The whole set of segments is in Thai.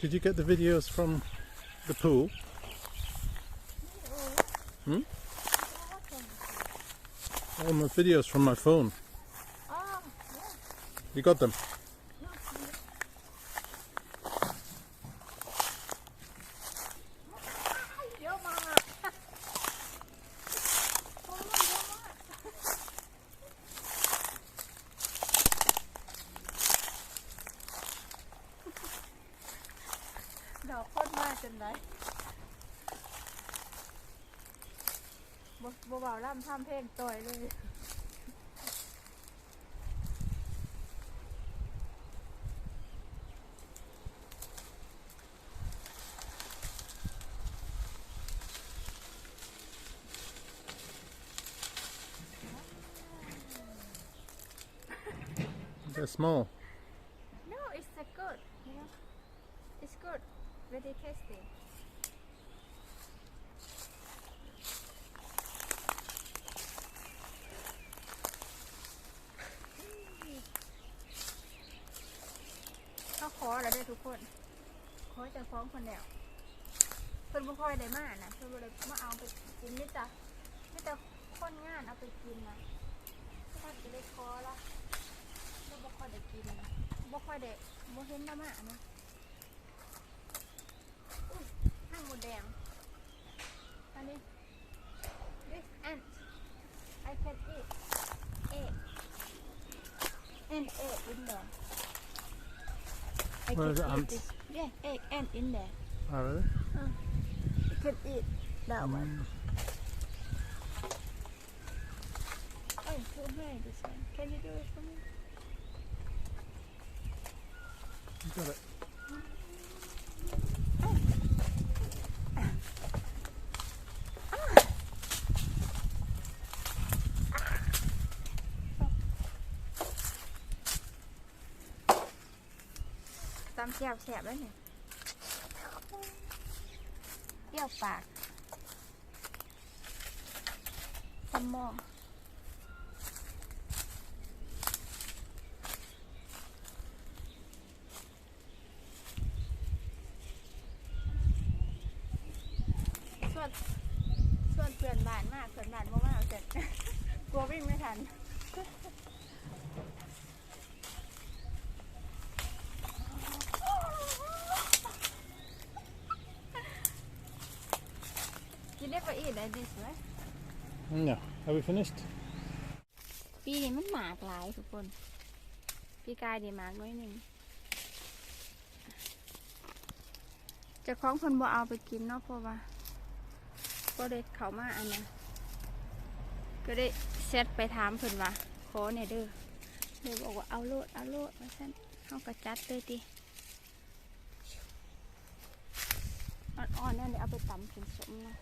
Did you get the videos from the pool? Hmm? All my videos from my phone. Yeah. You got them? ตรมากจนไหนบ่บ่เบาล่ำทำเพลงต่อยเลย They're small. No, it's a good. You know, it's good. Very tasty. เขาขอแล้วได้อทุกคน ขอจะฟ้องคนเดียวเพิ่นบ่ค่อยได้มานะเพิ่นบ่ได้มาเอาไปกินนี่จ้ะนี่แต่คนงานเอาไปกินนะถ้าจะได้ขอละแล้วบ่ค่อยได้กินนะบ่ค่อยได้บ่เห็นมามานะ างหมดแดงอันนี้ this ant I can eat egg and egg in there I Where can are the eat ants? this yeah egg and in there Oh, really? I can eat that one Mm. Oh, too high this one. Can you do it for me? You got it. ำแซ่บแซ่บแล้วเนี่ยเปรี้ยวปากตำหม้อส่วนส่วนเพื่อนบ้านมากเพื่อนบ้านมากเสร็จกลัววิ่งไม่ทัน like this right No. Are we finished? ปีนี้มันหมากหลายทุกคนปีกายเดียหมากน้อยหนึ่งจะคล้องคนบ่เอาไปกินเนาะเพราะว่าก็ได้เขามาอันนั้ก็ได้เซตไปถามเพิ่นว่าขอเนี่ยเด้อเลยบอกว่าเอาโลดเอาโลดมาสั่นเฮากระจัดเลยติอ่อนๆนั่นเดี๋ยวเอาไปตำกินสมเนะ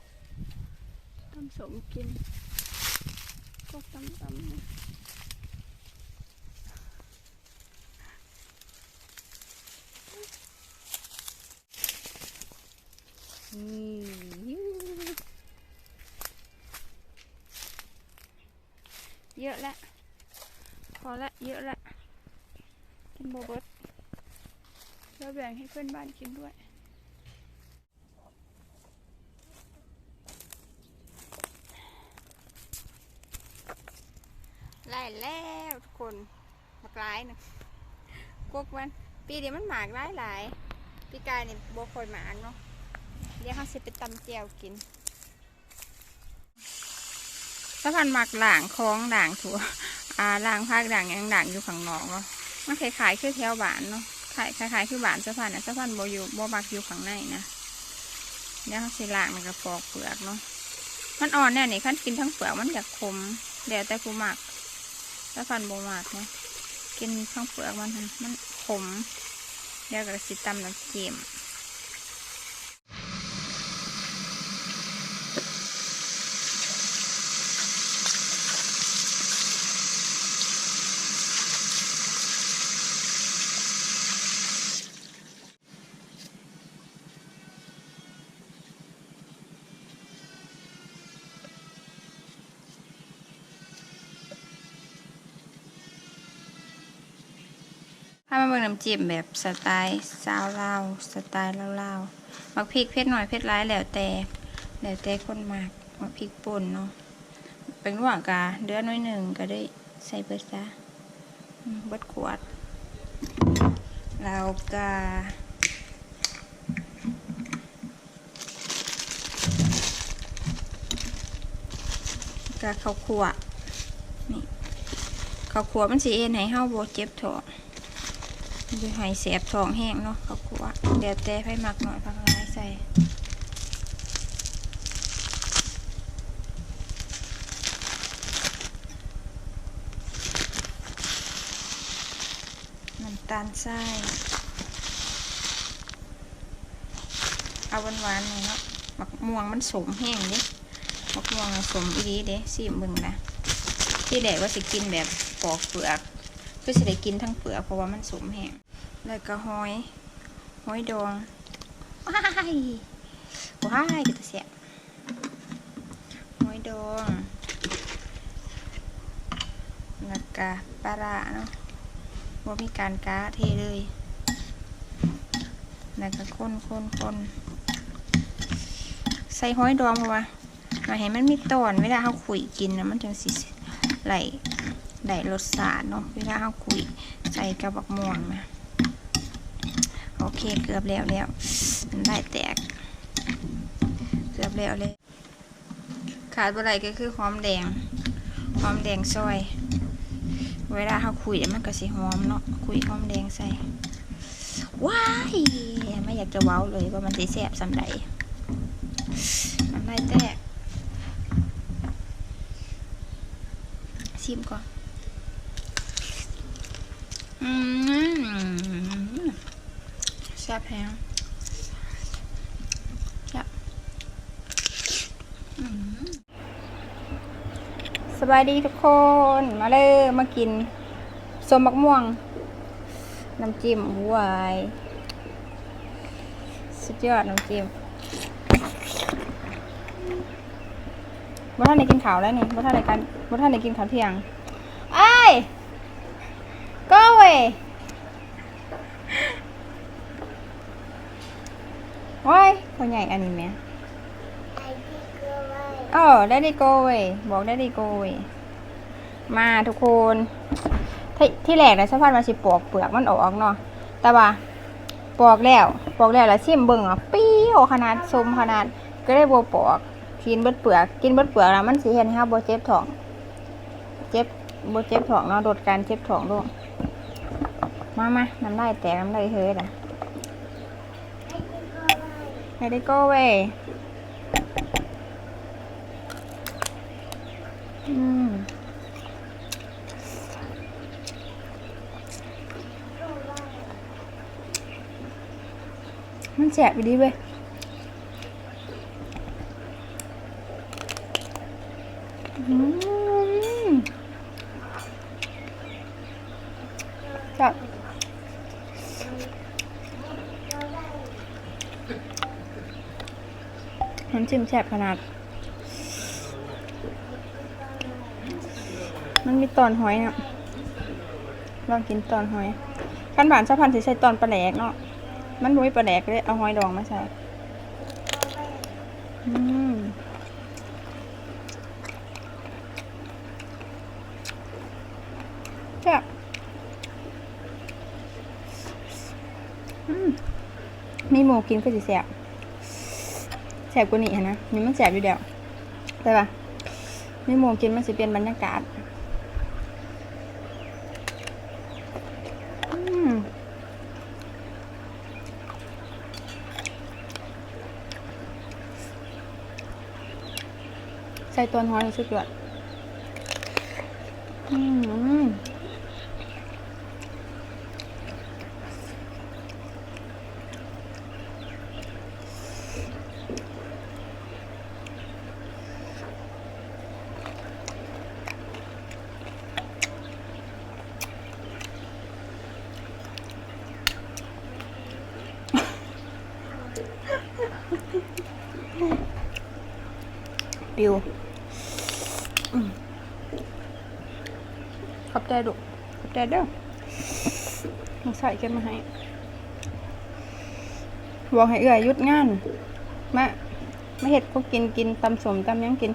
ตำสมกินก็ตำตำนะนี่เยอะแล้วพอละเยอะละกินโบเบิร์ตแล้วแบ่งให้เพื่อนบ้านกินด้วย ไล่แล้วทุกคนหมากหลายนะกกมัน ปีเดียวมันหมากหลายหลายปีกายเนี่ยโบคอยหมากเนาะเดี๋ยวเขาสิไปตำเจียวกินสะพานหมากหลางคล้องด่างถั่วอ่าล่างภาคด่างยังด่างอยู่ข้างนอกเนาะมันคล้ายๆคือแถวบานเนาะคล้ายคล้ายๆคือบานสะพานนะสะพานโบอยู่โบมักอยู่ข้างในนะเดี๋ยวเขาสิล่างมันกระปอกเปลือกเนาะมันอ่อนแน่นี่ขั้นกินทั้งเปลือกมันอยากคมเดี๋ยวแต่ผู้หมักถ้าฟันโบมากเนาะ กินข้างเปลือกมันมันขมเดี๋ยวก็สิตำน้ำจิ้ม จิ้มแบบสไตล์ซาวลาวสไตล์ลาวๆมักพริกเผ็ดหน่อยเผ็ดร้ายแล้วแต่แล้วแต่คนมากมักพริกป่นเนาะเป็นหว่างกาเดือน้อยหนึ่งก็ได้ใส่เบิดซะเบิดขวดแล้วก็ก็ข้าวคั่วนี่ข้าวคั่วมันสิเอ็นให้เฮาบ่เจ็บท้อง มันสิให้แสบท้องแห้งเนาะเขาคั่วเดี๋ยวแต่ไผมักหน่อยพักหลายใส่น้ำตาลทรายเอาหวานๆหน่อยเนาะหมักม่วงมันสมแห้งเด้มักม่วงสมอีดีเด้สิมึงนะที่แรกว่าสิกินแบบปอกเปลือก คือสิได้กินทั้งเปลือกเพราะว่ามันสมแห้งแล้วก็หอยหอยดองว้ายว้ายก็จะเสียหอยดองแล้วก็ปลาร้าเนาะว่ามีการกาเทเลยแล้วก็คนคนคนใส่ห้อยดองเพราะว่ามาให้มันมีตอนเวลาเขาคุยกินนะมันจึงสิไหล ไหลรสชาติเนาะเวลาเขาคุยใส่กระบอกม่วงนะโอเคเกือบแล้วแล้วมันได้แตก เกือบแล้วเลยขาดอะไรก็คือหอมแดงหอมแดงซอย เวลาเขาคุยมันก็สิหอมเนาะคุยหอมแดงใส่ว้ายไม่อยากจะเว้าเลยว่ามันสีแสบสำใดมันได้แตกชิมก่อน อืมแซ่บแพงแซ่บอืมสบายดีทุกคน มาเลยมากินสมบักม่วง น้ำจิ้มหวายสุดยอดน้ำจิ้มบ่ท่านได้กินข้าวแล้วนี่บ่ท่านได้กันบ่ท่านได้กินข้าวเที่ยงไอ้ยก็เว้ ยว้ายคนใหญ่อันนี้แม่เออได้ดีโกเว้ยบอกได้ดีโกเว้ยมาทุกคนที่ที่แรกนะสะพานมาสิปอกเปลือกมันออกเนาะแต่ว่าปอกแล้วปอกแล้วแล้วชิมเบิ่งอะเปรี้ยวขนาดสมขนาดก็ได้บ่ปอกกินเบิดเปลือก กินเบิดเปลือกแล้วมันสิเห็นให้เราบ่เจ็บท้อง เจ็บบ่เจ็บท้องเนาะลดการเจ็บท้องลง มามาน้ำลายแตกน้ำลายเฮ้ยล่ะไปได้ก็เว้ยอืมมันแสบอยู่ดีเว้ยอืมจับ น้ำจิ้มแสบขนาด มันมีตอนหอยเนาะลองกินตอนหอยขั้นบานสะพันสิใส่ตอนปลาแหลกเนาะมันบ่มีปลาแดกเลยเอาหอยดองมาใส่อืมแซ่บอืมมีหมูกินก็สิแซ่บ แซ่บกว่านี้นะนี่มันแซ่บอยู่เดียวใช่ปะมีหมูกินมันสิเปลี่ยนบรรยากาศใส่ตัวน้อยสุดยอดอืม ปิวขอบใจดุขอบใจเด้อมึงใส่กันมาให้บอกให้เอื่อยยุดงานมาไม่เห็ดพวกกินกินตำสมตำยังกิน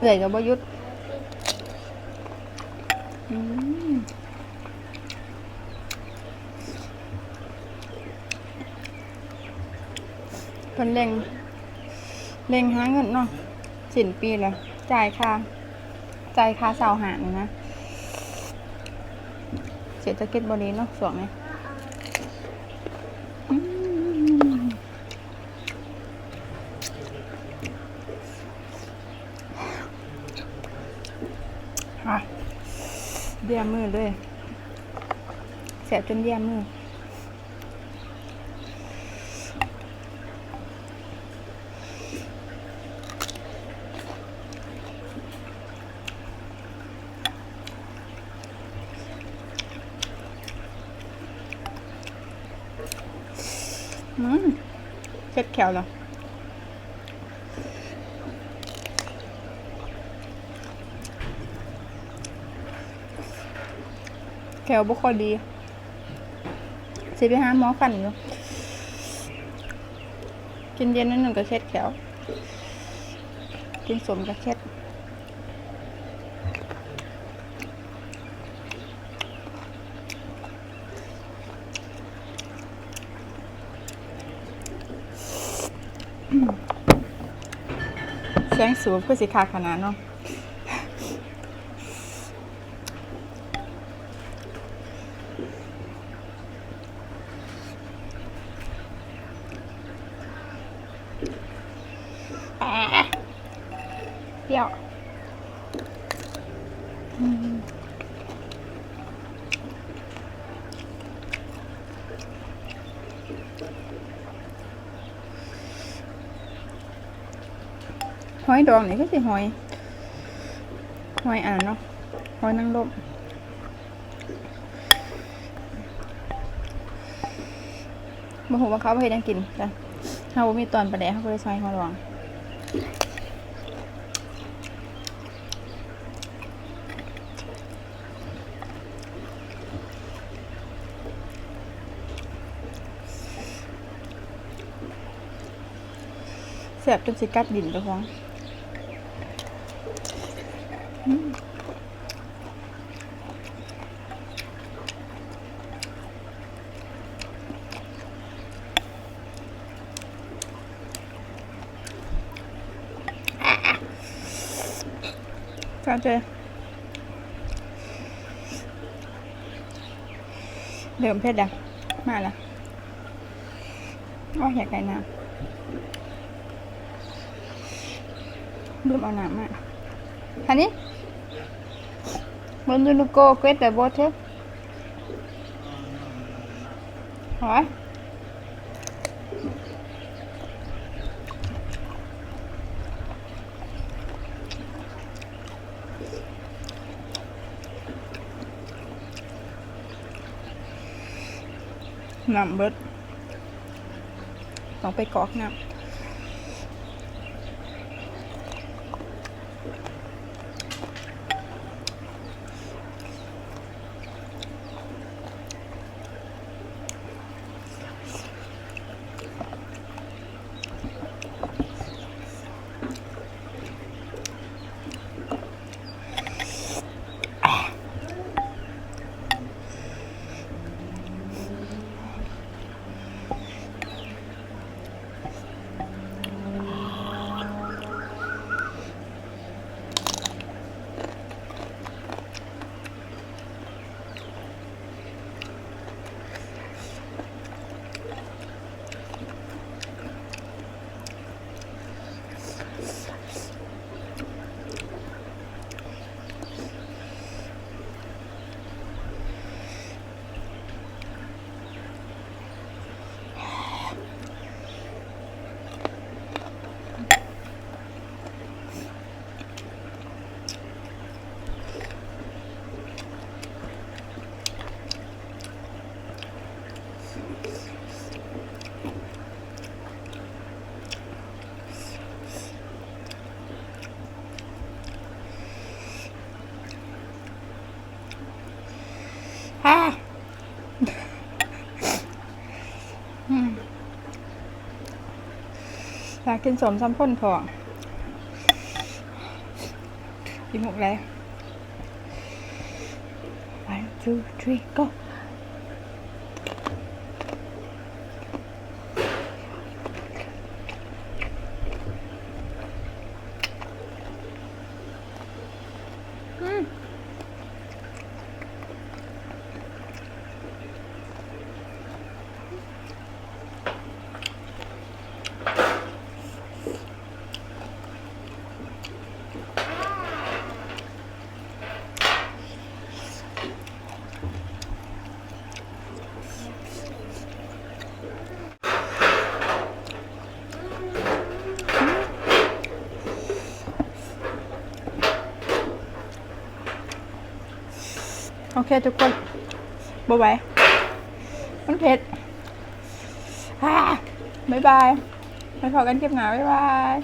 เอื่อยกับบ่ยุดเพิ่นเร่งเร่งหาเงินเนาะ สินปีแล้วจ่ายค่าจ่ายค่าเสาหานนะเศรษฐกิจบดีเนาะสวงไหมเดียมือเลยแสบจนเดียมือมเช็ดแข วเหรอแขวบุคคลดีสิไปหาหมอฟันอยู่กินเย็นนิดหนึ่งก็เช็ดแขวกินสมก็เช็ดียงสูบคือสิคาขนาดเนาะแอะเปรี้ยว หอยดองนี่ก็สิหอย หอยอันนั้นเนาะหอยนางรมบ่ฮู้ว่าเขาไปเฮ็ดหยังกินจ้ะเฮาบ่มีตอนประแดกเฮาก็เลยใส่หอยดองแซ่บจนสิกัดดินไปฟ้อง ก็จะเดิมเพชรดังมาละว่าอยากไก่น้ำดื่มเอาน้ำมาอันนี้ บนยูนูโกเกตแต่บอเทปหอยน้ำเบิดต้องไปกรอกน้ำ อยากกินสมซ้ำพ่นทองกินหมกแล้ว one two three go เคทุกคนบ๊ายบายมันเผ็ดอ่าบ๊ายบายไปพอกันเก็บหนาบ๊ายบาย